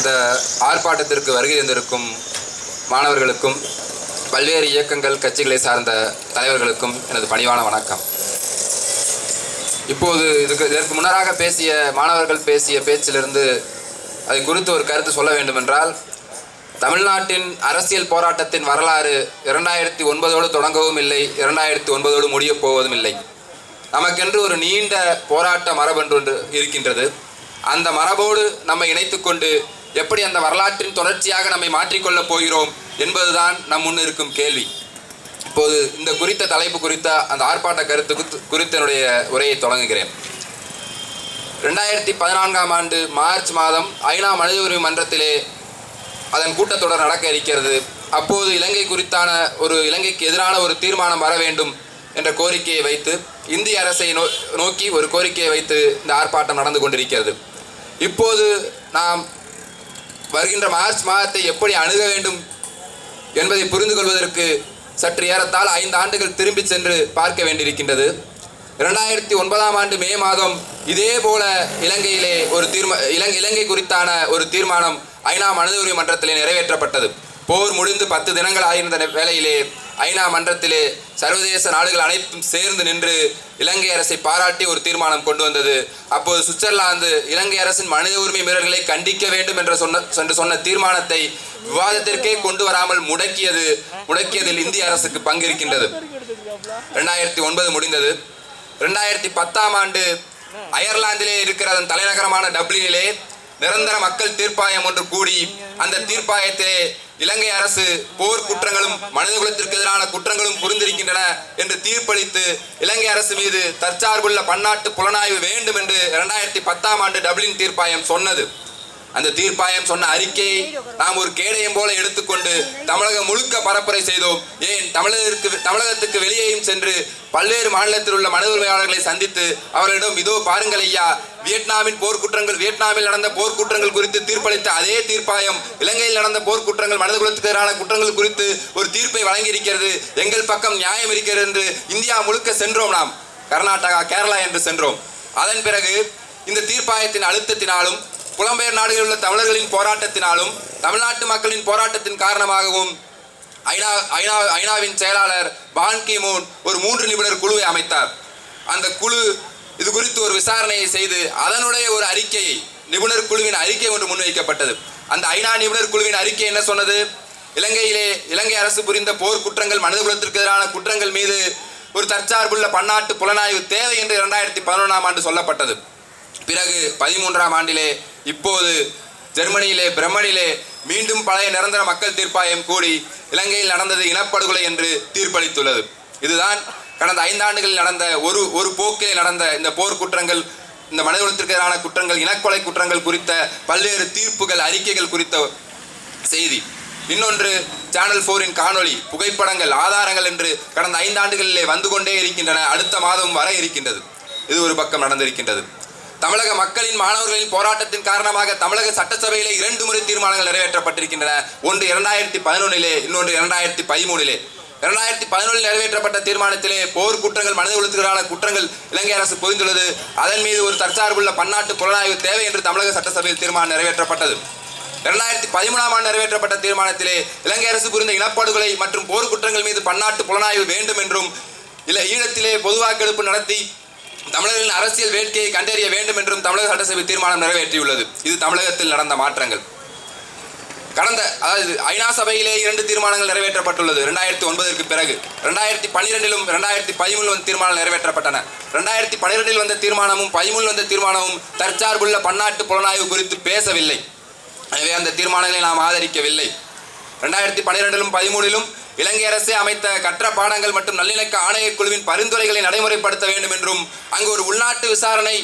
இந்த ஆர்ப்பாட்டத்திற்கு வருகை தந்திருக்கும் மாணவர்களுக்கும் பல்வேறு இயக்கங்கள் கட்சிகளை சார்ந்த தலைவர்களுக்கும் எனது பணிவான வணக்கம். இப்போது இதுக்கு இதற்கு முன்னராக பேசிய மாணவர்கள் பேசிய பேச்சிலிருந்து அதை குறித்து ஒரு கருத்து சொல்ல வேண்டுமென்றால் தமிழ்நாட்டின் அரசியல் போராட்டத்தின் வரலாறு இரண்டாயிரத்தி ஒன்பதோடு தொடங்கவும் இல்லை இரண்டாயிரத்தி ஒன்பதோடு முடியப் போவதும் இல்லை. நமக்கென்று ஒரு நீண்ட போராட்ட மரபென்று ஒன்று இருக்கின்றது. அந்த மரபோடு நம்மை இணைத்துக்கொண்டு எப்படி அந்த வரலாற்றின் தொடர்ச்சியாக நம்மை மாற்றிக்கொள்ளப் போகிறோம் என்பதுதான் நம் முன் இருக்கும் கேள்வி. இப்போது இந்த குறித்த தலைப்பு குறித்த அந்த ஆர்ப்பாட்ட கருத்து குறித்து- குறித்த என்னுடைய உரையை தொடங்குகிறேன். ரெண்டாயிரத்தி பதினான்காம் ஆண்டு மார்ச் மாதம் ஐநா மனித உரிமை மன்றத்திலே அதன் கூட்டத்தொடர் நடக்க இருக்கிறது. அப்போது இலங்கை குறித்தான ஒரு இலங்கைக்கு எதிரான ஒரு தீர்மானம் வர வேண்டும் என்ற கோரிக்கையை வைத்து இந்திய அரசை நோ நோக்கி ஒரு கோரிக்கையை வைத்து இந்த ஆர்ப்பாட்டம் நடந்து கொண்டிருக்கிறது. இப்போது நாம் வருகின்ற மார்ச் மாதத்தை எப்படி அணுக வேண்டும் என்பதை புரிந்து கொள்வதற்கு சற்று ஏறத்தால் ஐந்து ஆண்டுகள் திரும்பி சென்று பார்க்க வேண்டியிருக்கின்றது. இரண்டாயிரத்தி ஒன்பதாம் ஆண்டு மே மாதம் இதே போல இலங்கையிலே ஒரு தீர்மா இலங்கை இலங்கை குறித்தான ஒரு தீர்மானம் ஐநா மனித உரிமை மன்றத்திலே நிறைவேற்றப்பட்டது. போர் முடிந்து பத்து தினங்கள் ஆகியிருந்த வேளையிலே ஐநா மன்றத்திலே சர்வதேச நாடுகள் அனைத்தும் சேர்ந்து நின்று இலங்கை அரசை பாராட்டி ஒரு தீர்மானம் கொண்டு வந்தது. அப்போது சுவிட்சர்லாந்து இலங்கை அரசின் மனித உரிமை மீறல்களை கண்டிக்க வேண்டும் என்ற சொன்ன என்று சொன்ன தீர்மானத்தை விவாதத்திற்கே கொண்டு வராமல் முடக்கியது முடக்கியதில் இந்திய அரசுக்கு பங்கு இருக்கின்றது ரெண்டாயிரத்தி ஒன்பது முடிந்தது. ரெண்டாயிரத்தி பத்தாம் ஆண்டு அயர்லாந்திலே இருக்கிற அதன் தலைநகரமான டப்ளினிலே நிரந்தர மக்கள் தீர்ப்பாயம் ஒன்று கூடி அந்த தீர்ப்பாயத்திலே இலங்கை அரசு போர் குற்றங்களும் மனிதகுலத்திற்கு எதிரான குற்றங்களும் புரிந்திருக்கின்றன என்று தீர்ப்பளித்து இலங்கை அரசு மீது தற்சார்புள்ள பன்னாட்டு புலனாய்வு வேண்டும் என்று இரண்டாயிரத்தி பத்தாம் ஆண்டு டப்ளின் தீர்ப்பாயம் சொன்னது. அந்த தீர்ப்பாயம் சொன்ன அறிக்கையை நாம் ஒரு கேடயம் போல எடுத்துக்கொண்டு தமிழகம் முழுக்க பரப்புரை செய்தோம். ஏன்? தமிழகத்திற்கு தமிழகத்துக்கு வெளியேயும் சென்று பல்வேறு மாநிலத்தில் உள்ள மனித உரிமையாளர்களை சந்தித்து அவர்களிடம் இதோ பாருங்கள் ஐயா வியட்நாமின் போர்க்குற்றங்கள் வியட்நாமில் நடந்த போர்க்குற்றங்கள் குறித்து தீர்ப்பளித்த அதே தீர்ப்பாயம் இலங்கையில் நடந்த போர்க்குற்றங்கள் மனித குலத்துக்கு எதிரான குற்றங்கள் குறித்து ஒரு தீர்ப்பை வழங்கியிருக்கிறது. எங்கள் பக்கம் நியாயம் இருக்கிறது என்று இந்தியா முழுக்க சென்றோம் நாம். கர்நாடகா கேரளா என்று சென்றோம். அதன் பிறகு இந்த தீர்ப்பாயத்தின் அழுத்தத்தினாலும் புலம்பெயர் நாடுகளில் உள்ள தமிழர்களின் போராட்டத்தினாலும் தமிழ்நாட்டு மக்களின் போராட்டத்தின் காரணமாகவும் ஐநா ஐநா ஐநாவின் செயலாளர் பான் கி மூன் ஒரு மூன்று நிபுணர் குழுவை அமைத்தார். அந்த குழு இது குறித்து ஒரு விசாரணையை செய்து அதனுடைய ஒரு அறிக்கையை நிபுணர் குழுவின் அறிக்கை ஒன்று முன்வைக்கப்பட்டது. அந்த ஐநா நிபுணர் குழுவின் அறிக்கை என்ன சொன்னது? இலங்கையிலே இலங்கை அரசு புரிந்த போர் குற்றங்கள் மனிதகுலத்திற்கு எதிரான குற்றங்கள் மீது ஒரு தற்சார்புள்ள பன்னாட்டு புலனாய்வு தேவை என்று இரண்டாயிரத்தி பதினொன்றாம் ஆண்டு சொல்லப்பட்டது. பிறகு பதிமூன்றாம் ஆண்டிலே இப்போது ஜெர்மனியிலே பிரம்மனிலே மீண்டும் பழைய நிரந்தர மக்கள் தீர்ப்பாயம் கூடி இலங்கையில் நடந்தது இனப்படுகொலை என்று தீர்ப்பளித்துள்ளது. இதுதான் கடந்த ஐந்தாண்டுகளில் நடந்த ஒரு ஒரு போக்கிலே நடந்த இந்த போர் குற்றங்கள் இந்த மனிதகுலத்திற்கு எதிரான குற்றங்கள் இனக்கொலை குற்றங்கள் குறித்த பல்வேறு தீர்ப்புகள் அறிக்கைகள் குறித்த செய்தி. இன்னொன்று சேனல் ஃபோரின் காணொளி புகைப்படங்கள் ஆதாரங்கள் என்று கடந்த ஐந்தாண்டுகளிலே வந்து கொண்டே இருக்கின்றன. அடுத்த மாதம் வர இருக்கின்றது. இது ஒரு பக்கம் நடந்திருக்கின்றது. தமிழக மக்களின் மாணவர்களின் போராட்டத்தின் காரணமாக தமிழக சட்டசபையிலே இரண்டு முறை தீர்மானங்கள் நிறைவேற்றப்பட்டிருக்கின்றன. ஒன்று இரண்டாயிரத்தி பதினொன்னிலே இன்னொன்று இரண்டாயிரத்தி பதிமூணிலே. இரண்டாயிரத்தி பதினொன்றில் நிறைவேற்றப்பட்ட தீர்மானத்திலே போர் குற்றங்கள் மனித குலத்துக்கான குற்றங்கள் இலங்கை அரசு புரிந்துள்ளது அதன் மீது ஒரு தற்சார்புள்ள பன்னாட்டு புலனாய்வு தேவை என்று தமிழக சட்டசபையில் தீர்மானம் நிறைவேற்றப்பட்டது. இரண்டாயிரத்தி பதிமூணாம் ஆண்டு நிறைவேற்றப்பட்ட தீர்மானத்திலே இலங்கை அரசு புரிந்த இனப்படுகொலை மற்றும் போர் குற்றங்கள் மீது பன்னாட்டு புலனாய்வு வேண்டும் என்றும் இல்லை ஈழத்திலே பொதுவாக்கெடுப்பு நடத்தி தமிழர்களின் அரசியல் வேட்கையை கண்டறிய வேண்டும் என்றும் தமிழக சட்டசபை தீர்மானம் நிறைவேற்றியுள்ளது. இது தமிழகத்தில் நடந்த மாற்றங்கள். கடந்த அதாவது ஐநா சபையிலே இரண்டு தீர்மானங்கள் நிறைவேற்றப்பட்டுள்ளது. ரெண்டாயிரத்தி ஒன்பதற்கு பிறகு ரெண்டாயிரத்தி பன்னிரெண்டிலும் ரெண்டாயிரத்தி பதிமூணு வந்த தீர்மானம் நிறைவேற்றப்பட்டன. ரெண்டாயிரத்தி பன்னிரெண்டில் வந்த தீர்மானமும் பதிமூணு வந்த தீர்மானமும் தற்சார்புள்ள பன்னாட்டு புலனாய்வு குறித்து பேசவில்லை. எனவே அந்த தீர்மானங்களை நாம் ஆதரிக்கவில்லை. ரெண்டாயிரத்தி பன்னிரெண்டிலும் பதிமூணிலும் இலங்கை அரசே அமைத்த கற்ற பாடங்கள் மற்றும் நல்லிணக்க ஆணையக்குழுவின் பரிந்துரைகளை நடைமுறைப்படுத்த வேண்டும் என்றும் அங்கு ஒரு உள்நாட்டு விசாரணை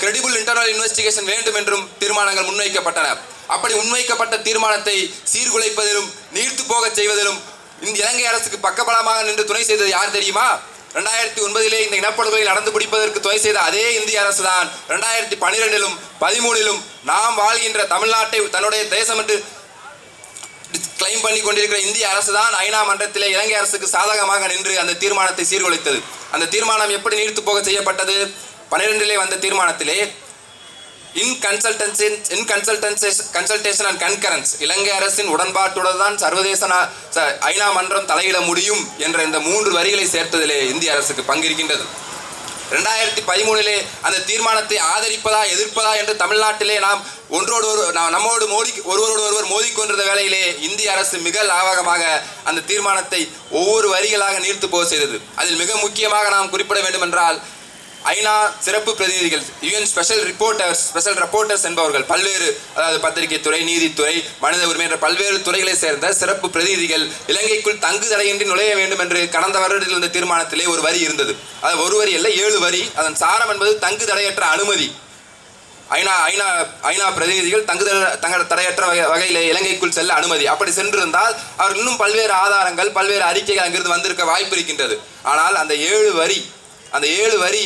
கிரெடிபிள் இன்டர்னல் இன்வெஸ்டிகேஷன் வேண்டும் என்றும் தீர்மானங்கள் முன்வைக்கப்பட்டன. அப்படி முன்வைக்கப்பட்ட தீர்மானத்தை சீர்குலைப்பதிலும் நீர்த்து போகச் செய்வதிலும் இந்த இலங்கை அரசுக்கு பக்கபலமாக நின்று துணை செய்தது யார் தெரியுமா? ரெண்டாயிரத்தி ஒன்பதிலே இந்த இனப்படுகொலை நடந்து பிடிப்பதற்கு துணை செய்த அதே இந்திய அரசு தான். ரெண்டாயிரத்தி பனிரெண்டிலும் பதிமூணிலும் நாம் வாழ்கின்ற தமிழ்நாட்டை தன்னுடைய தேசம் என்று கிளைம் பண்ணி கொண்டிருக்கிற இந்திய அரசு தான் ஐநா மன்றத்தில் இலங்கை அரசுக்கு சாதகமாக நின்று அந்த தீர்மானத்தை சீர்குலைத்தது. அந்த தீர்மானம் எப்படி நீர்த்து போக செய்யப்பட்டது? பன்னிரெண்டிலே வந்த தீர்மானத்திலே in consultancy in consultancy consultation and concurrence இலங்கை அரசின் உடன்பாட்டுடன் தான் சர்வதேச ஐநா மன்றம் தலையிட முடியும் என்ற இந்த மூன்று வரிகளை சேர்த்ததிலே இந்திய அரசுக்கு பங்கிருக்கின்றது. ரெண்டாயிரத்தி பதிமூணிலே அந்த தீர்மானத்தை ஆதரிப்பதா எதிர்ப்பதா என்று தமிழ்நாட்டிலே நாம் ஒன்றோடு ஒரு நாம் நம்மோடு மோதி ஒருவரோடு ஒருவர் மோதிக்கொண்டிருந்த வேளையிலே இந்திய அரசு மிக லாவகமாக அந்த தீர்மானத்தை ஒவ்வொரு வரிகளாக நீர்த்து போக செய்தது. அதில் மிக முக்கியமாக நாம் குறிப்பிட வேண்டுமென்றால் ஐநா சிறப்பு பிரதிநிதிகள் UN special reporters special reporters என்பவர்கள் பல்வேறு அதாவது பத்திரிகை துறை நீதித்துறை மனித உரிமை என்ற பல்வேறு துறைகளை சேர்ந்த சிறப்பு பிரதிநிதிகள் இலங்கைக்குள் தங்கு தடையின்றி நுழைய வேண்டும் என்று கடந்த வருடத்தில் இருந்த தீர்மானத்திலே ஒரு வரி இருந்தது. அது ஒரு வரி அல்ல ஏழு வரி. அதன் சாரம் என்பது தங்கு தடையற்ற அனுமதி. ஐநா ஐநா ஐநா பிரதிநிதிகள் தங்கு தட- தங்க தடையற்ற வகை- வகையிலே இலங்கைக்குள் செல்ல அனுமதி. அப்படி சென்றிருந்தால் அவர் இன்னும் பல்வேறு ஆதாரங்கள் பல்வேறு அறிக்கைகள் அங்கிருந்து வந்திருக்க வாய்ப்பு இருக்கின்றது. ஆனால் அந்த ஏழு வரி அந்த ஏழு வரி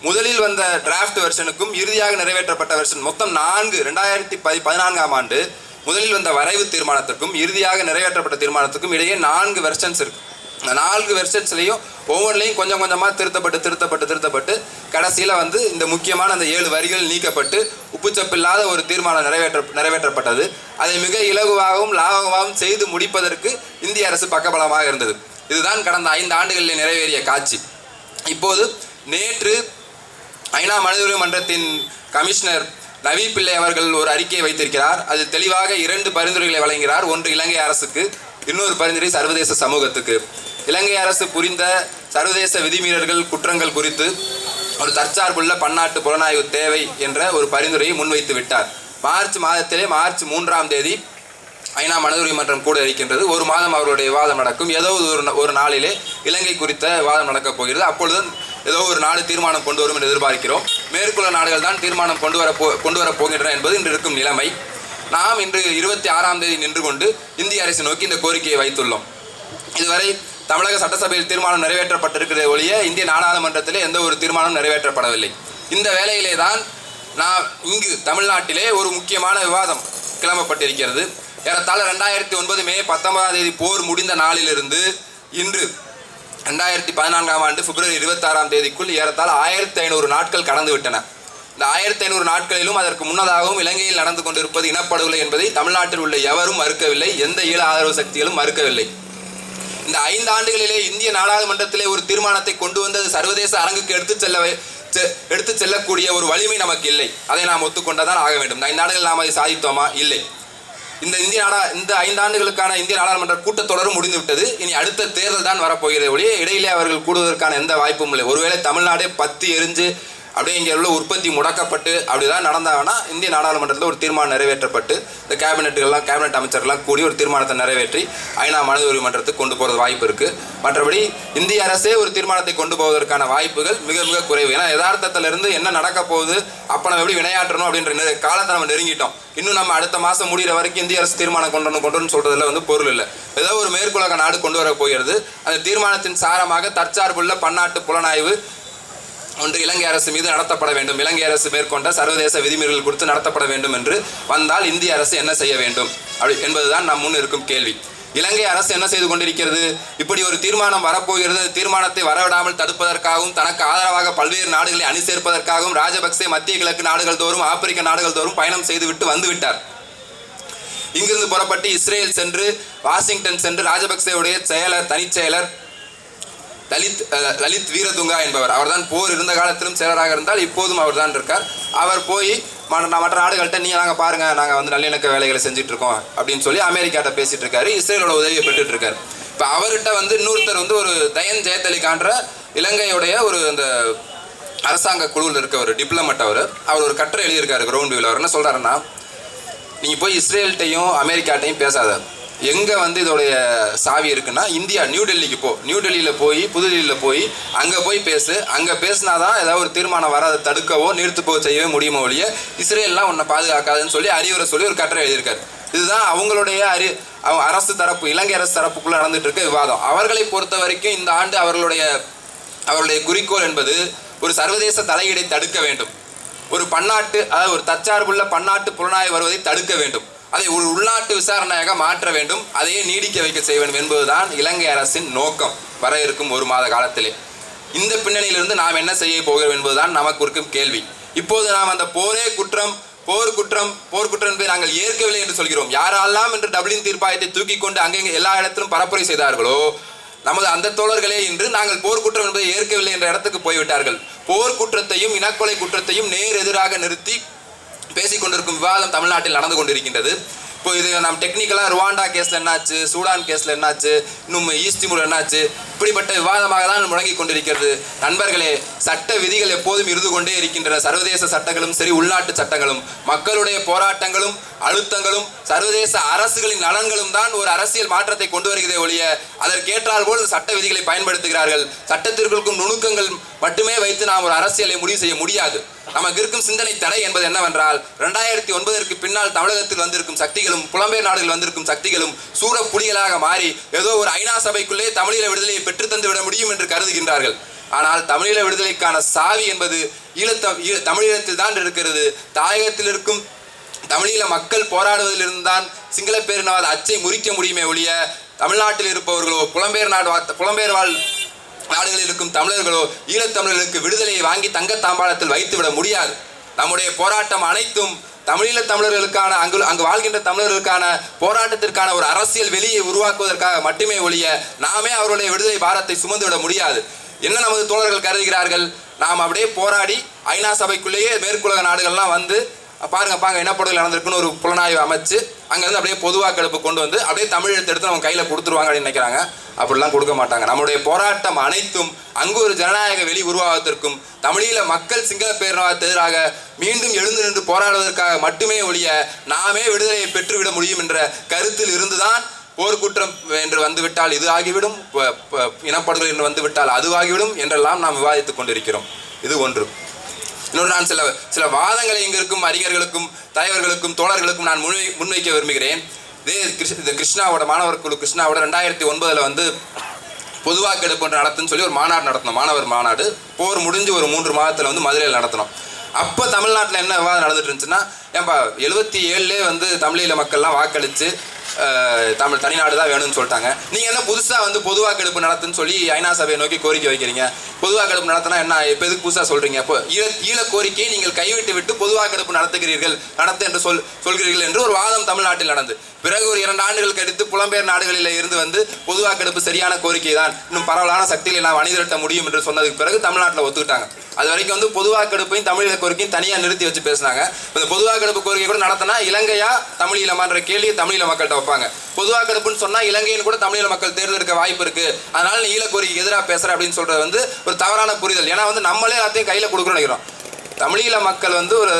முதலில் வந்த டிராஃப்ட் வெர்ஷனுக்கும் இறுதியாக நிறைவேற்றப்பட்ட வெர்ஷன் மொத்தம் நான்கு ரெண்டாயிரத்தி பதி பதினான்காம் ஆண்டு முதலில் வந்த வரைவு தீர்மானத்திற்கும் இறுதியாக நிறைவேற்றப்பட்ட தீர்மானத்துக்கும் இடையே நான்கு வெர்ஷன்ஸ் இருக்குது இந்த நான்கு வெர்ஷன்ஸ்லையும் ஒவ்வொன்றிலையும் கொஞ்சம் கொஞ்சமாக திருத்தப்பட்டு திருத்தப்பட்டு திருத்தப்பட்டு கடைசியில் வந்து இந்த முக்கியமான அந்த ஏழு வரிகள் நீக்கப்பட்டு உப்புச்சப்பில்லாத ஒரு தீர்மானம் நிறைவேற்ற நிறைவேற்றப்பட்டது. அதை மிக இலகுவாகவும் லாபமாகவும் செய்து முடிப்பதற்கு இந்திய அரசு பக்கபலமாக இருந்தது. இதுதான் கடந்த ஐந்து ஆண்டுகளில் நிறைவேறிய காட்சி. இப்போது நேற்று ஐநா மனித உரிமை மன்றத்தின் கமிஷனர் நவி பிள்ளை அவர்கள் ஒரு அறிக்கையை வைத்திருக்கிறார். அது தெளிவாக இரண்டு பரிந்துரைகளை வழங்குகிறார். ஒன்று இலங்கை அரசுக்கு இன்னொரு பரிந்துரை சர்வதேச சமூகத்துக்கு. இலங்கை அரசு புரிந்த சர்வதேச விதிமீறல்கள் குற்றங்கள் குறித்து ஒரு தற்சார்புள்ள பன்னாட்டு புலனாய்வு தேவை என்ற ஒரு பரிந்துரையை முன்வைத்து விட்டார். மார்ச் மாதத்திலே மார்ச் மூன்றாம் தேதி ஐநா மனித மன்றம் கூட இருக்கின்றது ஒரு மாதம் அவர்களுடைய விவாதம் நடக்கும். ஏதோ ஒரு ஒரு நாளிலே இலங்கை குறித்த விவாதம் நடக்கப் போகிறது. அப்பொழுது ஏதோ ஒரு நாடு தீர்மானம் கொண்டு வரும் என்று எதிர்பார்க்கிறோம். மேற்குள்ள நாடுகள் தான் தீர்மானம் கொண்டு வர போ கொண்டு வரப் போகின்றன என்பது இன்று இருக்கும் நிலைமை. நாம் இன்று இருபத்தி ஆறாம் தேதி நின்று கொண்டு இந்திய அரசை நோக்கி இந்த கோரிக்கையை வைத்துள்ளோம். இதுவரை தமிழக சட்டசபையில் தீர்மானம் நிறைவேற்றப்பட்டிருக்கிறதே ஒழிய இந்திய நாடாளுமன்றத்தில் எந்த ஒரு தீர்மானம் நிறைவேற்றப்படவில்லை. இந்த வேளையிலே தான் நான் இங்கு தமிழ்நாட்டிலே ஒரு முக்கியமான விவாதம் கிளம்பப்பட்டிருக்கிறது. ஏறத்தாழ ரெண்டாயிரத்தி ஒன்பது மே பத்தொன்பதாம் தேதி போர் முடிந்த நாளிலிருந்து இன்று ரெண்டாயிரத்தி பதினான்காம் ஆண்டு பிப்ரவரி இருபத்தாறாம் தேதிக்குள் ஏறத்தாழ ஆயிரத்தி ஐநூறு நாட்கள் கடந்து விட்டன இந்த ஆயிரத்தி ஐநூறு நாட்களிலும் அதற்கு முன்னதாகவும் இலங்கையில் நடந்து கொண்டிருப்பது இனப்படுகொலை என்பதை தமிழ்நாட்டில் உள்ள எவரும் மறுக்கவில்லை. எந்த ஈழ ஆதரவு சக்திகளும் மறுக்கவில்லை. இந்த ஐந்து ஆண்டுகளிலே இந்திய நாடாளுமன்றத்திலே ஒரு தீர்மானத்தை கொண்டு வந்தது சர்வதேச அரங்குக்கு எடுத்துச் செல்ல எடுத்து செல்லக்கூடிய ஒரு வலிமை நமக்கு இல்லை. அதை நாம் ஒத்துக்கொண்டதான் ஆக வேண்டும். ஐந்து ஆண்டுகள் நாம் அதை சாதித்தோமா? இல்லை. இந்த இந்திய நாடா இந்த ஐந்து ஆண்டுகளுக்கான இந்திய நாடாளுமன்ற கூட்டத்தொடரும் முடிந்து விட்டது இனி அடுத்த தேர்தல் தான் வரப்போகிறது ஒழிய இடையிலே அவர்கள் கூடுவதற்கான எந்த வாய்ப்பும் இல்லை. ஒருவேளை தமிழ்நாடே பத்து எரிஞ்சு அப்படியே இங்கே உள்ள உற்பத்தி முடக்கப்பட்டு அப்படிலாம் நடந்தாங்கன்னா இந்திய நாடாளுமன்றத்தில் ஒரு தீர்மானம் நிறைவேற்றப்பட்டு இந்த கேபினெட்டுகள்லாம் கேபினெட் அமைச்சர்லாம் கூடி ஒரு தீர்மானத்தை நிறைவேற்றி ஐநா மனித உரிமை மன்றத்துக்கு கொண்டு போகிறது வாய்ப்பு இருக்குது மற்றபடி இந்திய அரசே ஒரு தீர்மானத்தை கொண்டு போவதற்கான வாய்ப்புகள் மிக மிக குறைவு. ஏன்னா யதார்த்தத்திலிருந்து என்ன நடக்க போகுது அப்போ நம்ம எப்படி வினையாற்றணும் அப்படின்ற நெரு- காலத்தை நம்ம நெருங்கிட்டோம். இன்னும் நம்ம அடுத்த மாதம் முடிகிற வரைக்கும் இந்திய அரசு தீர்மானம் கொண்டு வந்து கொண்டு வரணும்னு வந்து பொருள் இல்லை. ஏதோ ஒரு மேற்குலக நாடு கொண்டு வர போகிறது. அந்த தீர்மானத்தின் சாரமாக தற்சார்புள்ள பன்னாட்டு புலனாய்வு ஒன்று இலங்கை அரசு மீது நடத்தப்பட வேண்டும். இலங்கை அரசு மேற்கொண்ட சர்வதேச விதிமீறல் குறித்து நடத்தப்பட வேண்டும் என்று வந்தால் இந்திய அரசு என்ன செய்ய வேண்டும்? அப்படி என்பதுதான் நம் முன் இருக்கும் கேள்வி. இலங்கை அரசு என்ன செய்து கொண்டிருக்கிறது? இப்படி ஒரு தீர்மானம் வரப்போகிறது. அந்த தீர்மானத்தை வரவிடாமல் தடுப்பதற்காகவும் தனக்கு ஆதரவாக பல்வேறு நாடுகளை அணி சேர்ப்பதற்காகவும் ராஜபக்சே மத்திய கிழக்கு நாடுகள் தோறும் ஆப்பிரிக்க நாடுகள் தோறும் பயணம் செய்துவிட்டு வந்துவிட்டார். இங்கிருந்து புறப்பட்டு இஸ்ரேல் சென்று வாஷிங்டன் சென்று ராஜபக்சேவுடைய செயலர் தனிச் செயலர் லலித் லலித் வீரதுங்கா என்பவர். அவர்தான் போர் இருந்த காலத்திலும் செயலராக இருந்தால் இப்போதும் அவர் தான் இருக்கார். அவர் போய் மற்ற மற்ற நாடுகள்கிட்ட நீங்கள் நாங்கள் பாருங்கள் நாங்கள் வந்து நல்லிணக்க வேலைகளை செஞ்சுட்டு இருக்கோம் அப்படின்னு சொல்லி அமெரிக்காட்ட பேசிட்டு இருக்காரு இஸ்ரேலோட உதவியை பெற்றுட்டு இருக்காரு இப்போ அவர்கிட்ட வந்து இன்னொருத்தர் வந்து ஒரு தயன் ஜெயத்தலிகான்ற இலங்கையுடைய ஒரு அந்த அரசாங்க குழுவில் இருக்கவர் டிப்ளமட் அவர். அவர் ஒரு கட்டுரை எழுதியிருக்காரு கிரவுண்ட் வியூவில் அவர் என்ன சொல்கிறாருன்னா நீங்கள் போய் இஸ்ரேல்கிட்டையும் அமெரிக்காட்டையும் பேசாத. எங்கே வந்து இதோடைய சாவி இருக்குன்னா இந்தியா நியூ டெல்லிக்கு போ. நியூ டெல்லியில் போய் புதுடெல்லியில் போய் அங்கே போய் பேசு. அங்க பேசினாதான் ஏதாவது ஒரு தீர்மானம் வர அதை தடுக்கவோ நிறுத்து போக செய்யவே முடியுமோ ஒழிய இஸ்ரேல்லாம் உன்னை பாதுகாக்காதுன்னு சொல்லி அறிவுரை சொல்லி ஒரு கட்டுரை எழுதியிருக்காரு. இதுதான் அவங்களுடைய அறி அவங்க அரசு தரப்பு இலங்கை அரசு தரப்புக்குள்ளே நடந்துட்டு இருக்க விவாதம். அவர்களை பொறுத்த வரைக்கும் இந்த ஆண்டு அவர்களுடைய அவருடைய குறிக்கோள் என்பது ஒரு சர்வதேச தலையீடை தடுக்க வேண்டும். ஒரு பன்னாட்டு அதாவது ஒரு தற்சார்புள்ள பன்னாட்டு புலனாய்வு வருவதை தடுக்க வேண்டும். அதை ஒரு உள்நாட்டு விசாரணையாக மாற்ற வேண்டும். அதையே நீடிக்க வைக்க செய்ய வேண்டும் என்பதுதான் இலங்கை அரசின் நோக்கம். வர இருக்கும் ஒரு மாத காலத்திலே. இந்த பின்னணியிலிருந்து நாம் என்ன செய்ய போகிறோம் என்பதுதான் நமக்கு இருக்கும் கேள்வி. இப்போது நாம் அந்த போரே குற்றம் போர் குற்றம் போர் குற்றம் என்பதை நாங்கள் ஏற்கவில்லை என்று சொல்கிறோம். யாரெல்லாம் என்று டப்ளின் தீர்ப்பாயத்தை தூக்கி கொண்டு அங்கங்கே எல்லா இடத்திலும் பரப்புரை செய்தார்களோ நமது அந்த தோழர்களே இன்று நாங்கள் போர்க்குற்றம் என்பதை ஏற்கவில்லை என்ற இடத்துக்கு போய்விட்டார்கள். போர்க்குற்றத்தையும் இனக்கொலை குற்றத்தையும் நேர் எதிராக நிறுத்தி பேசிக்கொண்டிருக்கும் விவாதம் தமிழ்நாட்டில் நடந்து கொண்டிருக்கின்றது. இப்போ இது நம்ம டெக்னிக்கலாக ருவாண்டா கேஸில் என்னாச்சு சூடான் கேஸில் என்னாச்சு இன்னும் ஈஸ்ட் திமுர் என்னாச்சு இப்படிப்பட்ட விவாதமாக தான் முழங்கி கொண்டிருக்கிறது. நண்பர்களே சட்ட விதிகள் எப்போதும் இருந்து கொண்டே இருக்கின்றன. சர்வதேச சட்டங்களும் சரி உள்நாட்டு சட்டங்களும். மக்களுடைய போராட்டங்களும் அழுத்தங்களும் சர்வதேச அரசுகளின் நலன்களும் தான் ஒரு அரசியல் மாற்றத்தை கொண்டு வருகிறதே ஒழிய அதற்கேற்றால் போல் சட்ட விதிகளை பயன்படுத்துகிறார்கள். சட்டத்திற்கும் நுணுக்கங்கள் மட்டுமே வைத்து நாம் ஒரு அரசியலை முடிவு செய்ய முடியாது. நமக்கு இருக்கும் சிந்தனை தடை என்பது என்னவென்றால் ரெண்டாயிரத்தி ஒன்பதற்கு பின்னால் தமிழகத்தில் வந்திருக்கும் சக்திகள் சக்திகளும் புலம்பெயர் நாடுகள் வந்திருக்கும் சக்திகளும் சூட புலிகளாக மாறி ஏதோ ஒரு ஐநா சபைக்குள்ளே தமிழீழ விடுதலையை பெற்றுத்தந்து விட முடியும் என்று கருதுகின்றார்கள். ஆனால் தமிழீழ விடுதலைக்கான சாவி என்பது ஈழத்த ஈழ தமிழீழத்தில் தான் இருக்கிறது. தாயகத்தில் இருக்கும் தமிழீழ மக்கள் போராடுவதிலிருந்து தான் சிங்கள பேரினவாத அச்சை முறிக்க முடியுமே ஒழிய தமிழ்நாட்டில் இருப்பவர்களோ புலம்பெயர் நாடு புலம்பெயர் வாழ் நாடுகளில் இருக்கும் தமிழர்களோ ஈழத்தமிழர்களுக்கு விடுதலையை வாங்கி தங்க தாம்பாளத்தில் வைத்துவிட முடியாது. நம்முடைய போராட்டம் அனைத்தும் தமிழீழ தமிழர்களுக்கான அங்கு அங்கு வாழ்கின்ற தமிழர்களுக்கான போராட்டத்திற்கான ஒரு அரசியல் வெளியை உருவாக்குவதற்காக மட்டுமே ஒழிய நாமே அவருடைய விடுதலை பாரத்தை சுமந்து விட முடியாது. என்ன நமது தோழர்கள் கருதுகிறார்கள்? நாம் அப்படியே போராடி ஐநா சபைக்குள்ளேயே மேற்குலக நாடுகள்லாம் வந்து பாருங்க பாருங்க என்ன நடந்திருக்குன்னு ஒரு புலனாய்வு அமைச்சு அங்கேருந்து அப்படியே பொதுவாக்கெடுப்பு கொண்டு வந்து அப்படியே தமிழ் எழுத்து எடுத்து நம்ம கையில் கொடுத்துருவாங்க அப்படின்னு நினைக்கிறாங்க. அப்படிலாம் கொடுக்க மாட்டாங்க. நம்முடைய போராட்டம் அனைத்தும் அங்கு ஒரு ஜனநாயக வெளி உருவாவதற்கும் தமிழீழ மக்கள் சிங்கள பேரினவாதத்துக்கு எதிராக மீண்டும் எழுந்து நின்று போராடுவதற்காக மட்டுமே ஒழிய நாமே விடுதலையை பெற்றுவிட முடியும் என்ற கருத்தில் இருந்துதான் போர்க்குற்றம் என்று வந்துவிட்டால் இது ஆகிவிடும் ப- ப- இனப்படுகொலை என்று வந்துவிட்டால் அது ஆகிவிடும் என்றெல்லாம் நாம் விவாதித்துக் கொண்டிருக்கிறோம். இது ஒன்று. இன்னொரு நான் சில சில வாதங்களை இங்க இருக்கும் அறிஞர்களுக்கும் தலைவர்களுக்கும் தோழர்களுக்கும் நான் முன்வை முன்வைக்க விரும்புகிறேன். இதே கிருஷ்ண கிருஷ்ணாவோட மாணவர் குழு கிருஷ்ணாவோட ரெண்டாயிரத்தி ஒன்பதில் வந்து பொதுவாக்கெடுப்பு ஒன்று நடத்துன்னு சொல்லி ஒரு மாநாடு நடத்தினோம். மாணவர் மாநாடு. போர் முடிஞ்சு ஒரு மூன்று மாதத்தில் வந்து மதுரையில் நடத்தினோம். அப்போ தமிழ்நாட்டில் என்ன விவாதம் நடந்துட்டு இருந்துச்சுன்னா ஏன்பா எழுபத்தி ஏழுலேயே வந்து தமிழீழ மக்கள்லாம் வாக்களித்து தமிழ் தனிநாடு தான் வேணும்னு சொல்லிட்டாங்க. நீங்கள் என்ன புதுசாக வந்து பொதுவாக்கெடுப்பு நடத்துன்னு சொல்லி ஐநா சபையை நோக்கி கோரிக்கை வைக்கிறீங்க? பொதுவாக்கெடுப்பு நடத்தினா என்ன இப்போ எதுக்கு புதுசாக சொல்கிறீங்க இப்போ ஈழ ஈழ கோரிக்கையை நீங்கள் கைவிட்டு விட்டு பொதுவாக்கெடுப்பு நடத்துகிறீர்கள் நடத்து என்று சொல் சொல்கிறீர்கள் என்று ஒரு வாதம் தமிழ்நாட்டில் நடந்து. பிறகு ஒரு இரண்டு ஆண்டுகள் கழித்து புலம்பெயர் நாடுகளில் இருந்து வந்து பொதுவாக்கெடுப்பு சரியான கோரிக்கை தான் இன்னும் பரவலான சக்திகளை நான் அணிதிரட்ட முடியும் என்று சொன்னதுக்கு பிறகு தமிழ்நாட்டில் ஒத்துக்கிட்டாங்க. அது வரைக்கும் வந்து பொதுவாக்கெடுப்பையும் தமிழீழ கோரிக்கையும் தனியாக நிறுத்தி வச்சு பேசினாங்க. இந்த பொதுவாக்கெடுப்பு கோரிக்கை கூட நடத்தினா இலங்கையா தமிழீழமான்ற கேள்வியை தமிழீழ மக்கள்கிட்ட வைப்பாங்க. பொதுவாக்கெடுப்புன்னு சொன்னால் இலங்கையின் கூட தமிழீழ மக்கள் தேர்ந்தெடுக்க வாய்ப்பு இருக்கு. அதனால நீ ஈழ எதிராக பேசுற அப்படின்னு சொல்றது வந்து ஒரு தவறான புரிதல். ஏன்னா வந்து நம்மளே எல்லாத்தையும் கையில் கொடுக்குறோம் நினைக்கிறோம். தமிழீழ மக்கள் வந்து ஒரு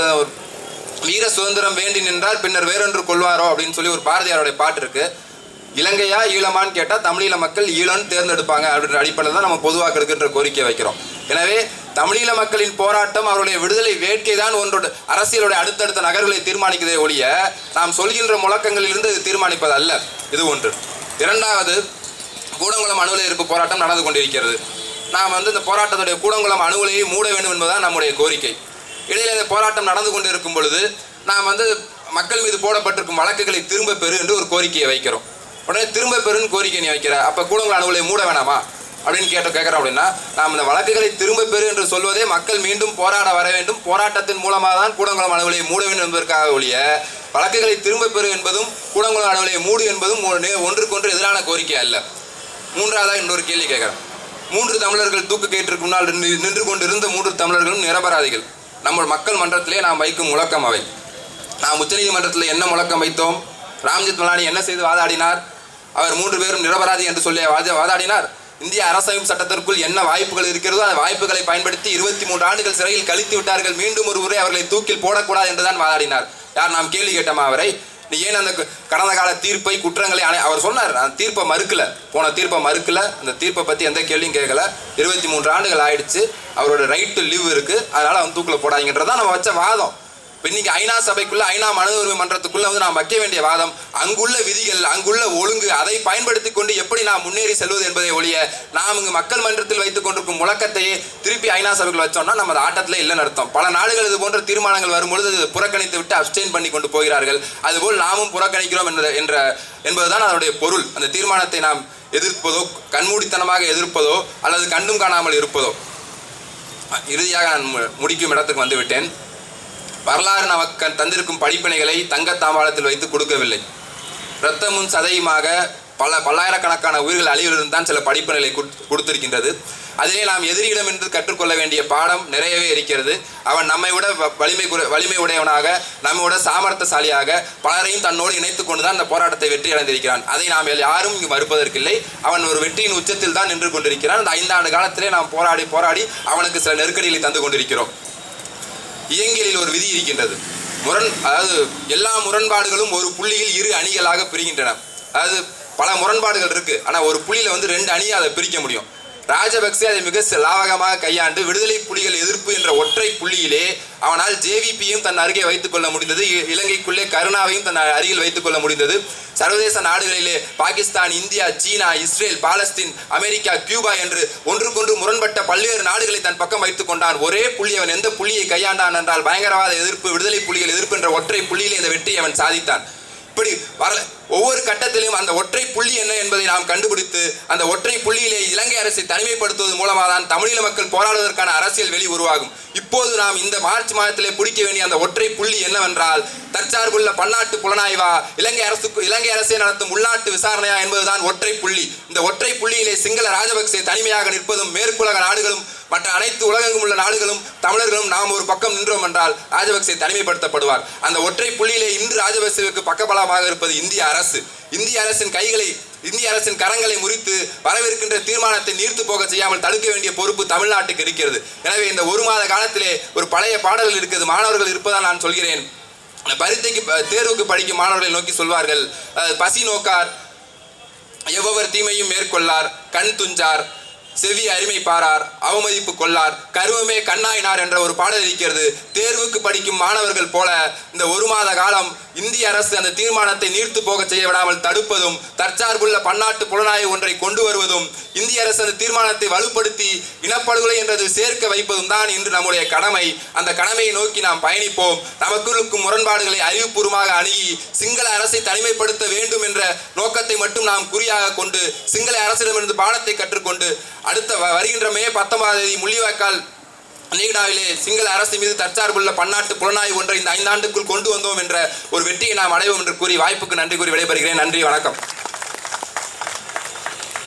வீர சுதந்திரம் வேண்டி நின்றால் பின்னர் வேறொன்று கொள்வாரோ அப்படின்னு சொல்லி ஒரு பாரதியாருடைய பாட்டு இருக்குது இலங்கையா ஈழமான்னு கேட்டால் தமிழீழ மக்கள் ஈழம்னு தேர்ந்தெடுப்பாங்க அப்படின்ற அடிப்படையில் தான் நம்ம பொதுவாக எடுக்கின்ற கோரிக்கை வைக்கிறோம். எனவே தமிழீழ மக்களின் போராட்டம் அவருடைய விடுதலை வேட்கை தான் ஒன்றோட அரசியலுடைய அடுத்தடுத்த நகர்களை தீர்மானிக்கிறதே ஒழிய நாம் சொல்கின்ற முழக்கங்களிலிருந்து இது தீர்மானிப்பது அல்ல இது ஒன்று. இரண்டாவது கூடங்குளம் அணு எதிர்ப்பு போராட்டம் நடந்து கொண்டிருக்கிறது. நாம் வந்து இந்த போராட்டத்துடைய கூடங்குளம் அணு உலையை மூட வேண்டும் என்பதுதான் நம்முடைய கோரிக்கை. இடையில இந்த போராட்டம் நடந்து கொண்டிருக்கும் பொழுது நாம் வந்து மக்கள் மீது போடப்பட்டிருக்கும் வழக்குகளை திரும்ப பெறு என்று ஒரு கோரிக்கையை வைக்கிறோம். உடனே திரும்ப பெறுன்னு கோரிக்கை நீ வைக்கிற. அப்போ கூடங்குளம் அணு மூட வேணாமா? அப்படின்னு கேட்ட கேட்குறோம் அப்படின்னா நாம் இந்த வழக்குகளை திரும்ப பெறு என்று சொல்வதே மக்கள் மீண்டும் போராட வர வேண்டும். போராட்டத்தின் மூலமாக தான் கூடங்குளம் அணு மூட வேண்டும் என்பதற்காக ஒழிய வழக்குகளை திரும்ப பெறு என்பதும் கூடங்குளம் அணு மூடு என்பதும் ஒன்றுக்கொன்று எதிரான கோரிக்கை அல்ல. மூன்றாவதாக இன்னொரு கேள்வி கேட்குறேன் மூன்று தமிழர்கள் தூக்கு கேட்டிற்கு முன்னால் நின்று நின்று கொண்டிருந்த மூன்று தமிழர்களும் நிரபராதிகள். நம்ம மக்கள் மன்றத்திலே நாம் வைக்கும் முழக்கம் அவை. நாம் உச்சநீதிமன்றத்தில் என்ன முழக்கம் வைத்தோம்? ராம்ஜித் மலானி என்ன செய்து வாதாடினார்? அவர் மூன்று பேரும் நிரபராதி என்று சொல்லி வாதாடினார். இந்திய அரசமைப்பு சட்டத்திற்குள் என்ன வாய்ப்புகள் இருக்கிறதோ அந்த வாய்ப்புகளை பயன்படுத்தி இருபத்தி மூன்று ஆண்டுகள் சிறையில் கழித்து விட்டார்கள். மீண்டும் ஒரு முறை அவர்களை தூக்கில் போடக்கூடாது என்றுதான் வாதாடினார். யார் நாம் கேள்வி கேட்டோமா அவரை? நீ ஏன் அந்த கடந்த கால தீர்ப்பை குற்றங்களை அணை அவர் சொன்னார் அந்த தீர்ப்பை மறுக்கல. போன தீர்ப்பை மறுக்கல. அந்த தீர்ப்பை பற்றி எந்த கேள்வியும் கேட்கல. இருபத்தி மூன்று ஆண்டுகள் ஆயிடுச்சு. அவரோட ரைட் டு லிவ் இருக்குது அதனால் அவன் தூக்கில் போடாதீங்கன்றதான் நம்ம வச்ச வாதம். இன்னைக்கு ஐநா சபைக்குள்ள ஐநா மனித உரிமை மன்றத்துக்குள்ள வந்து நாம் வைக்க வேண்டிய வாதம் அங்குள்ள விதிகள் அங்குள்ள ஒழுங்கு அதை பயன்படுத்தி கொண்டு எப்படி நாம் முன்னேறி செல்வது என்பதை ஒழிய நாம் இங்கு மக்கள் மன்றத்தில் வைத்துக் கொண்டிருக்கும் முழக்கத்தையே திருப்பி ஐநா சபைக்குள்ள வச்சோம்னா நம்ம ஆட்டத்தில் இல்லைன்னு அர்த்தம். பல நாடுகள் இது போன்ற தீர்மானங்கள் வரும்பொழுது புறக்கணித்து விட்டு அப்டெயின் பண்ணி கொண்டு போகிறார்கள். அதுபோல் நாமும் புறக்கணிக்கிறோம் என்ற என்ற என்பதுதான் அதனுடைய பொருள். அந்த தீர்மானத்தை நாம் எதிர்ப்பதோ கண்மூடித்தனமாக எதிர்ப்பதோ அல்லது கண்டும் காணாமல் இருப்பதோ. இறுதியாக நான் மு- முடிக்கும் இடத்துக்கு வந்துவிட்டேன் வரலாறு நமக்கு தந்திருக்கும் படிப்பினைகளை தங்க தாம்பாளத்தில் வைத்து கொடுக்கவில்லை. இரத்தமும் சதையுமாக பல பல்லாயிரக்கணக்கான உயிர்கள் அழிவிலிருந்து தான் சில படிப்பினைகளை கொடுத்திருக்கின்றது. அதிலே நாம் எதிரியிடம் என்று கற்றுக்கொள்ள வேண்டிய பாடம் நிறையவே இருக்கிறது. அவன் நம்மை விட வ- வலிமை வலிமை உடையவனாக நம்மை விட பலரையும் தன்னோடு இணைத்துக் கொண்டுதான் அந்த போராட்டத்தை வெற்றி அடைந்திருக்கிறான். அதை நாம் யாரும் இங்கு மறுப்பதற்கில்லை. அவன் ஒரு வெற்றியின் உச்சத்தில் தான் நின்று கொண்டிருக்கிறான். அந்த ஐந்தாண்டு காலத்திலே நாம் போராடி போராடி அவனுக்கு சில நெருக்கடிகளை தந்து கொண்டிருக்கிறோம். இயங்கியலில் ஒரு விதி இருக்கின்றது. முரண் அதாவது எல்லா முரண்பாடுகளும் ஒரு புள்ளியில் இரு அணிகளாக பிரிகின்றன. அதாவது பல முரண்பாடுகள் இருக்குது ஆனால் ஒரு புள்ளியில் வந்து ரெண்டு அணியை அதை பிரிக்க முடியும். ராஜபக்சே அதை மிக லாவகமாக கையாண்டு விடுதலை புலிகள் எதிர்ப்பு என்ற ஒற்றை புள்ளியிலே அவனால் ஜேவிபியும் தன் அருகே வைத்துக் கொள்ள முடிந்தது. இ- இலங்கைக்குள்ளே கருணாவையும் தன் அருகில் வைத்துக் கொள்ள முடிந்தது. சர்வதேச நாடுகளிலே பாகிஸ்தான் இந்தியா சீனா இஸ்ரேல் பாலஸ்தீன் அமெரிக்கா கியூபா என்று ஒன்றுக்கொன்று முரண்பட்ட பல்வேறு நாடுகளை தன் பக்கம் வைத்துக் கொண்டான். ஒரே புள்ளி அவன் எந்த புள்ளியை கையாண்டான் என்றால் பயங்கரவாத எதிர்ப்பு விடுதலை புலிகள் எதிர்ப்பு என்ற ஒற்றை புள்ளியிலே இந்த வெற்றியை அவன் சாதித்தான். இப்படி வரல. ஒவ்வொரு கட்டத்திலும் அந்த ஒற்றை புள்ளி என்ன என்பதை நாம் கண்டுபிடித்து அந்த ஒற்றை புள்ளியிலே இலங்கை அரசை தனிமைப்படுத்துவது மூலமாக தான் தமிழீழ மக்கள் போராடுவதற்கான அரசியல் வெளி உருவாகும். இப்போது நாம் இந்த மார்ச் மாதத்திலே பிடிக்க வேண்டிய அந்த ஒற்றை புள்ளி என்னவென்றால் தற்சார்புள்ள பன்னாட்டு புலனாய்வா இலங்கை அரசுக்கு இலங்கை அரசை நடத்தும் உள்நாட்டு விசாரணையா என்பதுதான் ஒற்றை புள்ளி. இந்த ஒற்றை புள்ளியிலே சிங்கள ராஜபக்சே தனிமையாக நிற்பதும் மேற்குலக நாடுகளும் மற்ற அனைத்து உலகெங்கும் உள்ள நாடுகளும் தமிழர்களும் நாம் ஒரு பக்கம் நின்றோம் என்றால் ராஜபக்சே தனிமைப்படுத்தப்படுவார். அந்த ஒற்றை புள்ளியிலே இன்று ராஜபக்சேவுக்கு பக்கபலமாக இருப்பது இந்திய அரசு. இந்திய அரசின் கைகளை இந்திய அரசின் கரங்களை முறித்து வரவிருக்கின்ற தீர்மானத்தை நீர்த்து போக செய்யாமல் தடுக்க வேண்டிய பொறுப்பு தமிழ்நாட்டுக்கு இருக்கிறது. எனவே இந்த ஒரு மாத காலத்திலே ஒரு பழைய பாடல்கள் இருக்கிறது மாணவர்கள் இருப்பதால் நான் சொல்கிறேன். பரீட்சைக்கு ப- தேர்வுக்கு படிக்கும் மாணவர்களை நோக்கி சொல்வார்கள். பசி நோக்கார் எவ்வவர் தீமையும் மேற்கொள்ளார் கண் துஞ்சார் செவி அருமை பாரார் அவமதிப்பு கொள்ளார் கருவமே கண்ணாயினார் என்ற ஒரு பாடல் இருக்கிறது. தேர்வுக்கு படிக்கும் மாணவர்கள் போல இந்த ஒரு மாத காலம் இந்திய அரசு அந்த தீர்மானத்தை நீர்த்து போக செய்ய விடாமல் தடுப்பதும் தற்சார்புள்ள பன்னாட்டு புலனாய்வு ஒன்றை கொண்டு வருவதும் இந்திய அரசு அந்த தீர்மானத்தை வலுப்படுத்தி இனப்படுகொலை என்றது சேர்க்க வைப்பதும் தான் இன்று நம்முடைய கடமை. அந்த கடமையை நோக்கி நாம் பயணிப்போம். நமக்குள்ளுக்கும் முரண்பாடுகளை அறிவுபூர்வமாக அணுகி சிங்கள அரசை தனிமைப்படுத்த வேண்டும் என்ற நோக்கத்தை மட்டும் நாம் குறியாக கொண்டு சிங்கள அரசிடமிருந்து பாடத்தை கற்றுக்கொண்டு அடுத்த வ- வருகின்ற மே பத்தொன்பதாம் தேதி முள்ளிவாய்க்கால் நீடாவிலே சிங்கள அரசு மீது தற்சார்புள்ள பன்னாட்டு புலனாய்வு ஒன்றை இந்த ஐந்தாண்டுக்குள் கொண்டு வந்தோம் என்ற ஒரு வெற்றியை நாம் அடைவோம் என்று கூறி வாய்ப்புக்கு நன்றி கூறி விடைபெறுகிறேன். நன்றி வணக்கம்.